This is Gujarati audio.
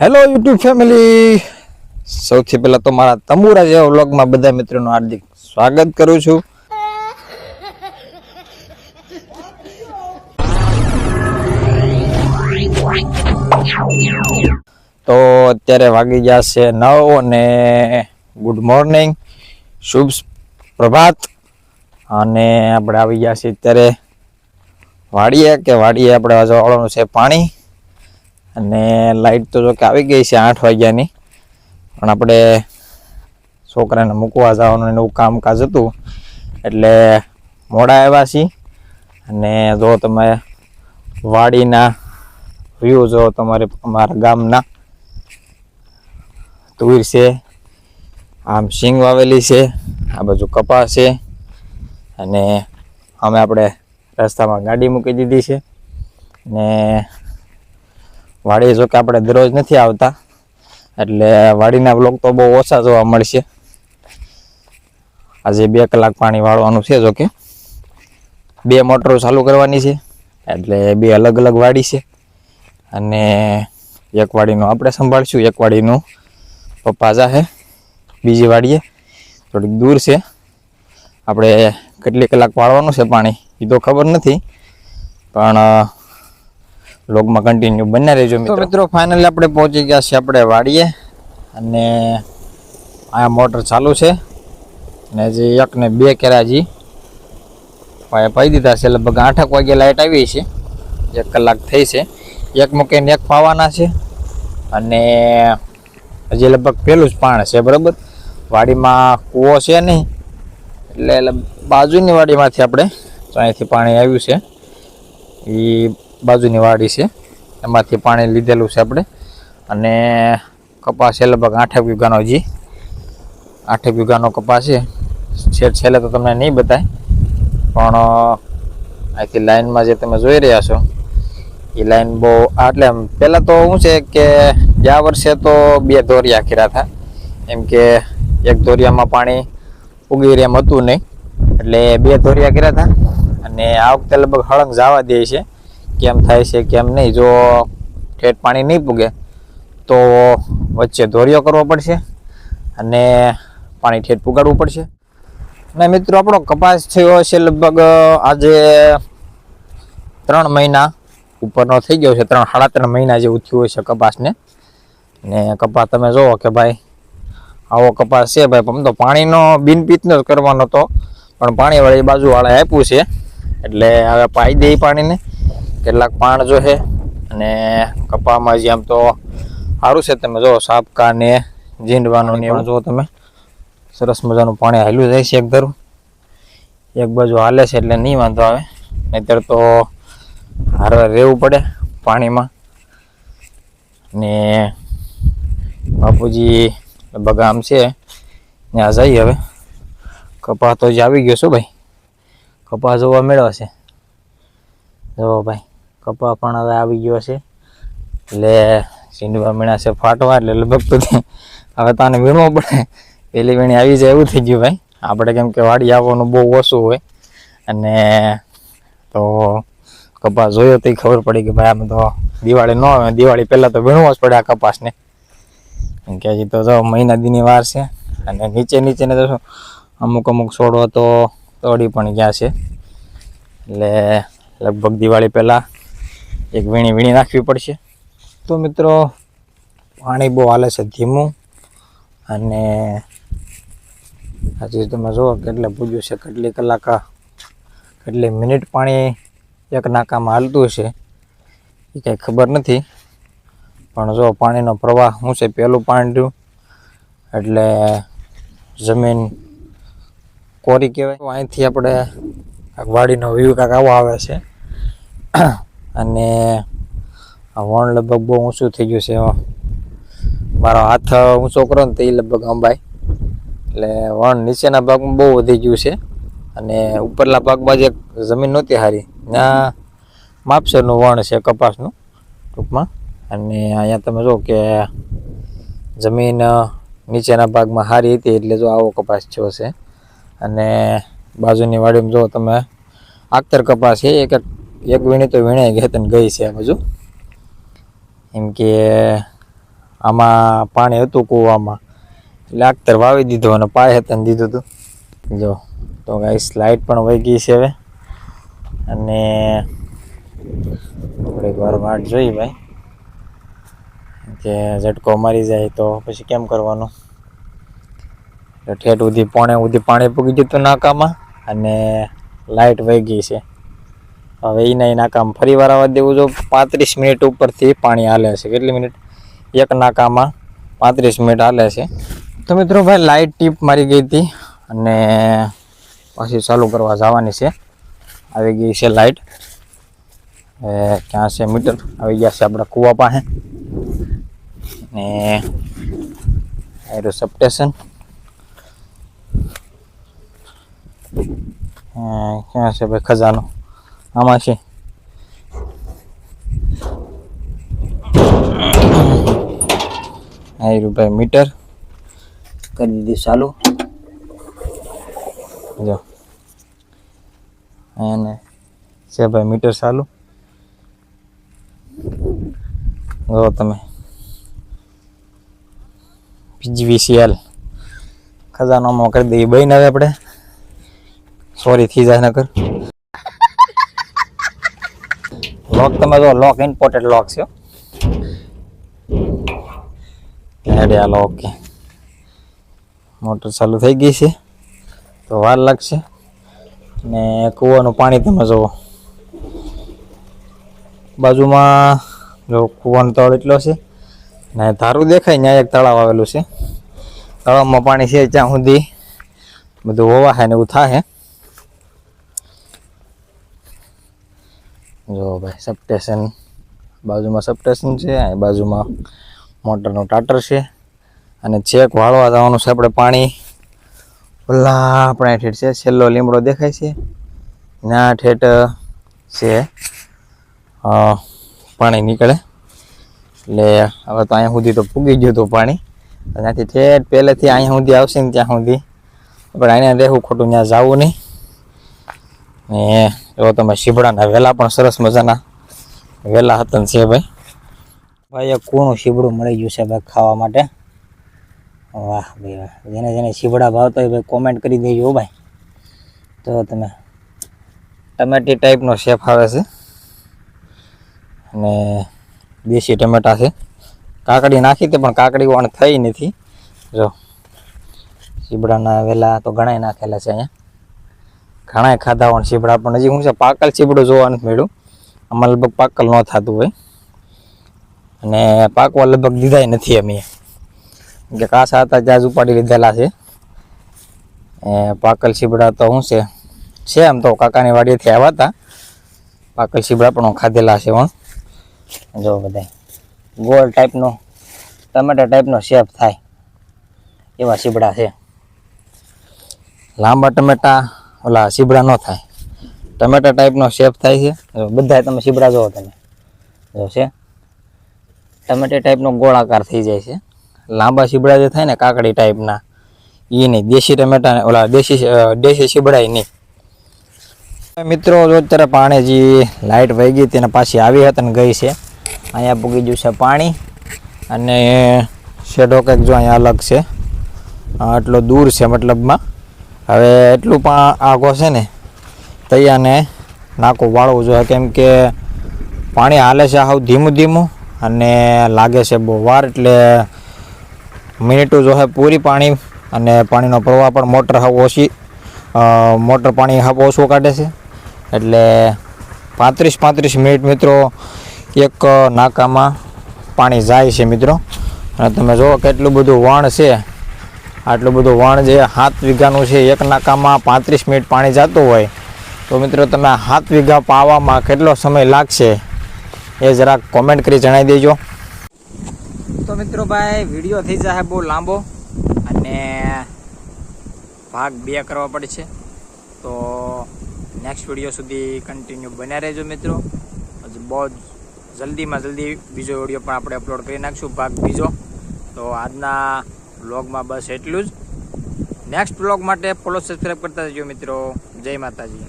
હેલો યુટ્યુબ ફેમિલી સૌથી પહેલા તો મારા તંબુરા જેવા વ્લોગમાં બધા મિત્રોનું હાર્દિક સ્વાગત કરું છું. તો અત્યારે વાગી ગયા છે નવ અને ગુડ મોર્નિંગ. શુભ પ્રભાત. અને આપણે આવી ગયા છીએ અત્યારે વાડીએ, કે વાડીએ આપણે વાળવાનું છે પાણી. અને લાઈટ તો જો કે આવી ગઈ છે આઠ વાગ્યાની. પણ આપણે છોકરાને મૂકવા જવાનું એનું કામકાજ હતું. એટલે મોડા આવ્યા છીએ. અને જો તમે વાડીના વ્યૂ જો તમારે અમારા ગામના તુર છે, આમ સિંગ વાવેલી છે, આ બાજુ કપાસ છે, અને અમે આપણે રસ્તામાં ગાડી મૂકી દીધી છે. ને વાડી જો કે આપણે દરરોજ નથી આવતા, એટલે વાડીના બ્લોક તો બહુ ઓછા જોવા મળશે. આજે બે કલાક પાણી વાળવાનું છે જો કે. બે મોટરો ચાલુ કરવાની છે, એટલે બે અલગ અલગ વાડી છે. અને એક વાડીનું આપણે સંભાળશું, એક વાડીનું પપ્પા જાહે, બીજી વાડીએ. થોડીક દૂર છે. આપણે કેટલી કલાક વાળવાનું છે પાણી એ તો ખબર નથી. પણ લોગમાં કન્ટિન્યુ બન્યા રહેજો મિત્રો. મિત્રો ફાઇનલી આપણે પહોંચી ગયા છે આપણે વાડીએ અને આ મોટર ચાલુ છે. અને જે એક ને બે કેરાજી પાઈ પાઈ દીધા છે. લગભગ આઠક વાગે લાઇટ આવી છે. એક કલાક થઈ છે. એક મૂકીને એક પાવાના છે. અને હજી લગભગ પેલું જ પાણ છે બરાબર? વાડીમાં કૂવો છે નહીં. એટલે બાજુની વાડીમાંથી આપણે અહીંથી પાણી આવ્યું છે. એ બાજુની વાડી છે. એમાંથી પાણી લીધેલું છે આપણે. અને કપાસ છે લગભગ આઠેક વીઘાનો હજી આઠેક વીઘાનો કપાસ છે. છેલ્લે છેલ્લે તો તમને નહીં બતાય. પણ અહીંથી લાઇનમાં જે તમે જોઈ રહ્યા છો, એ લાઇન બહુ એટલે પહેલાં તો શું છે કે ગયા વર્ષે તો બે ધોરિયા કર્યા હતા એમ કે એક ધોરિયામાં પાણી ઉગી રહ્યા એમ હતું નહીં. એટલે બે ધોરિયા કર્યા હતા અને આ વખતે લગભગ હળંગ જવા દે છે. કેમ થાય છે, કેમ નહીં, જો ઠેઠ પાણી નહીં પૂગે, તો વચ્ચે ધોરિયો કરવો પડશે અને પાણી ઠેઠ પુગાડવું પડશે. અને મિત્રો, આપણો કપાસ થયો છે લગભગ આજે ત્રણ મહિના ઉપરનો થઈ ગયો છે, ત્રણ, સાડા ત્રણ મહિના જેવું થયું છે કપાસને. ને કપાસ તમે જુઓ કે ભાઈ, આવો કપાસ છે ભાઈ આમ તો પાણીનો બિનપીતનો જ કરવાનો હતો. પણ પાણીવાળી બાજુવાળાએ આપ્યું છે, એટલે હવે પાઈ દે પાણીને. કેટલાક પાણ જો છે અને કપામાં જે આમ તો સારું છે તમે જો સાપકા ને જીંડવાનું ને એવું જો તમે. સરસ મજાનું પાણી હાલ્યું જાય છે એક ધરું. એક બાજુ હાલે છે એટલે નહીં વાંધો આવે. નહીતર તો હારવાર રહેવું પડે પાણીમાં. ને બાપુજી આમ છે. ત્યાં જઈએ હવે. કપા તો જ આવી ગયો છો ભાઈ. કપા જોવા મેળવે છે. જો ભાઈ. કપા પણ હવે આવી ગયો છે. એટલે સીંડવા મીણા છે ફાટવા, એટલે લગભગ તો હવે તાને વીણવો પડે. પેલી વીણી આવી જાય એવું થઈ ગયું ભાઈ. આપણે કેમ કે વાડી આવવાનું બહુ ઓછું હોય. અને તો કપાસ જોયો તો ખબર પડી કે ભાઈ આમ તો દિવાળી ન આવે દિવાળી પહેલાં તો વીણવો જ પડે આ કપાસને. કે હજી તો જો મહિના દીની વાર છે. અને નીચે નીચેને તો અમુક અમુક છોડો તો તોડી પણ ગયા છે. એટલે લગભગ દિવાળી પહેલાં એક વીણી વીણી નાખવી પડશે. તો મિત્રો, પાણી બહુ હાલે છે ધીમું. અને હજી તમે જુઓ કેટલે પૂજ્યું છે, કેટલી કલાક, કેટલી મિનિટ પાણી એક નાકામાં હાલતું છે એ કંઈ ખબર નથી. પણ જો પાણીનો પ્રવાહ શું છે, પહેલું પાણી રહ્યું. એટલે જમીન કોરી કહેવાય. અહીંથી આપણે વાડીનો વ્યૂ કાંક આવો આવે છે. અને વણ લગભગ બહુ ઊંચું થઈ ગયું છે મારો હાથ ઊંચો કરો ને તો એ લગભગ અંબાય. એટલે વણ નીચેના ભાગમાં બહુ વધી ગયું છે અને ઉપરલા ભાગમાં જે જમીન નહોતી હારી. ત્યાં માપસરનું વણ છે, કપાસનું ટૂંકમાં. અને અહીંયા તમે જો કે જમીન નીચેના ભાગમાં હારી હતી એટલે જો આવો કપાસ થયો છે. અને બાજુની વાડીમાં જો તમે, આખતર કપાસ છે, એક એક એક વીણી તો વીણાઈ ગઈ તને ગઈ છે બધું એમ કે આમાં પાણી હતું કૂવામાં. એટલે આખતર વાવી દીધું અને પાય હતા દીધું હતું જો, તો ગાઈસ લાઇટ પણ વહી ગઈ છે હવે. અને થોડીક વાર વાટ જોઈ ભાઈ. કે ઝટકો મારી જાય તો પછી કેમ કરવાનું? ઠેઠ સુધી, પોણે સુધી પાણી પૂગી જતું નાકામાં અને લાઇટ વહી ગઈ છે. હવે એના એ નાકામાં ફરી વાર આવવા દેવું જો પાંત્રીસ મિનિટ ઉપરથી પાણી હાલે છે. કેટલી મિનિટ? એક નાકામાં પાંત્રીસ મિનિટ હાલે છે. તો મિત્રો ભાઈ લાઇટ ટીપ મારી ગઈ હતી અને પાછી ચાલુ કરવા જવાની છે. આવી ગઈ છે લાઇટ ક્યાં છે મીટર આવી ગયા છે આપણા કૂવા પાસે. ને એરો સબસ્ટેશન ક્યાં છે ભાઈ? ખજાનો. આમાં છે. આયરું ભાઈ મીટર. કરી દીધું ચાલુ. જો. અને છે ભાઈ મીટર ચાલુ. જો તમે. પીજીવીસીએલ ખજાનામાં કરી દઈએ. બહીને હવે આપણે. સોરી થઈ જાય નકર. લોક તમે જો લોક ઇમ્પોર્ટેડ લોક છે રેડી હાલો ઓકે મોટર ચાલુ થઈ ગઈ છે. તો વાર લાગશે. ને કૂવાનું પાણી તમે જુઓ બાજુમાં જો કૂવાનો તળ એટલો છે. ને ધારું દેખાય, ત્યાં એક તળાવ આવેલું છે. તળાવમાં પાણી છે ત્યાં સુધી. બધું હોવા ને એવું થાય જો ભાઈ સબસ્ટેશન બાજુમાં સબસ્ટેશન છે, અહીં બાજુમાં મોટરનું ટાટર છે. અને છેક વાળવા જવાનું છે આપણે પાણી. ઓલા આપણે ઠેઠ છે, છેલ્લો લીમડો દેખાય છે. ના ઠેઠ છે પાણી નીકળે. એટલે હવે તો અહીંયા સુધી તો પૂગી ગયું હતું પાણી. ત્યાંથી ઠેઠ પહેલેથી અહીંયા સુધી આવશે ને ત્યાં સુધી. આપણે અહીંયા રહેવું ખોટું, ત્યાં જવું નહીં. ને જો તમે શીબડાના વેલા પણ સરસ મજાના વેલા હતા છે ભાઈ ભાઈ, એક કૂણું શીબડું મળી ગયું છે ભાઈ ખાવા માટે. વાહ ભાઈ, વાહ. જેને જેને શીબડા ભાવતા હોય ભાઈ કોમેન્ટ કરી દેજો ભાઈ. તો તમે ટમેટી ટાઈપનો શેફ આવે છે. અને દેશી ટમેટા છે. કાકડી નાખી તે પણ કાકડી વણ થઈ નથી. જો, શીબડાના વેલા તો ઘણાય નાખેલા છે અહીંયા. ઘણાય ખાધા હોય શીબડા પણ હજી શું છે, પાકલ શીબડું જોવા નથી મળ્યું. આમાં લગભગ પાકલ ન થતું હોય. અને પાકવા લગભગ દીધાય નથી અમે. કે કાસા હતા ત્યાં જ ઉપાડી લીધેલા છે. એ પાકલ શીબડા તો શું છે? છે એમ તો, કાકાની વાડીએથી આવ્યા હતા. પાકલ શીબડા પણ ખાધેલા છે પણ જો બધા ગોળ ટાઈપનો ટમેટા ટાઈપનો શેપ થાય. એવા શીબડા છે. લાંબા ટમેટા ઓલા શીબડા ન થાય. ટમેટા ટાઈપનો શેપ થાય છે. બધા તમે શીબડા જોવો તમે. જો છે. ટમેટા ટાઈપનો ગોળાકાર થઈ જાય છે. લાંબા શીબડા જે થાય ને કાકડી ટાઈપના એ નહીં. દેશી ટમેટા ઓલા દેશી દેશી શીબડા ય નહીં. મિત્રો, જો અત્યારે પાણી જે લાઇટ વહી ગઈ તેને પાછી આવી હતી ને ગઈ છે. અહીંયા પૂગી ગયું છે પાણી. અને શેડો કંઈક જો અહીંયા અલગ છે. આટલો દૂર છે મતલબમાં. હવે એટલું પણ આગો છે ને, તૈયારને નાકું વાળવું જોઈએ. કેમ કે પાણી હાલે છે હાવ ધીમું ધીમું અને લાગે છે બહુ વાર, એટલે મિનિટો જો છે પૂરી પાણી અને પાણીનો પ્રવાહ પણ મોટર હાવ ઓછી મોટર પાણી હાવ ઓછું કાઢે છે. એટલે પાંત્રીસ પાંત્રીસ મિનિટ મિત્રો એક નાકામાં પાણી જાય છે મિત્રો. અને તમે જુઓ કેટલું બધું વણ છે. આટલું બધું વણ જે સાત વીઘાનું છે, એક નાકામાં પાંત્રીસ મિનિટ પાણી જતું હોય, તો મિત્રો તમે હાથ વીઘા પાવામાં કેટલો સમય લાગશે એ જરાક કોમેન્ટ કરી જણાવી દેજો. તો મિત્રો ભાઈ વીડિયો થઈ જાય બહુ લાંબો અને ભાગ બે કરવા પડશે. તો નેક્સ્ટ વીડિયો સુધી કન્ટિન્યુ બન્યા રહેજો મિત્રો. હજી બહુ જલ્દીમાં જલ્દી બીજો વીડિયો પણ આપણે અપલોડ કરી નાખશું, ભાગ બીજો. તો આજના વ્લોગમાં બસ એટલું જ. નેક્સ્ટ વ્લોગ માટે ફોલો સબસ્ક્રાઈબ કરતા જજો મિત્રો. જય માતાજી.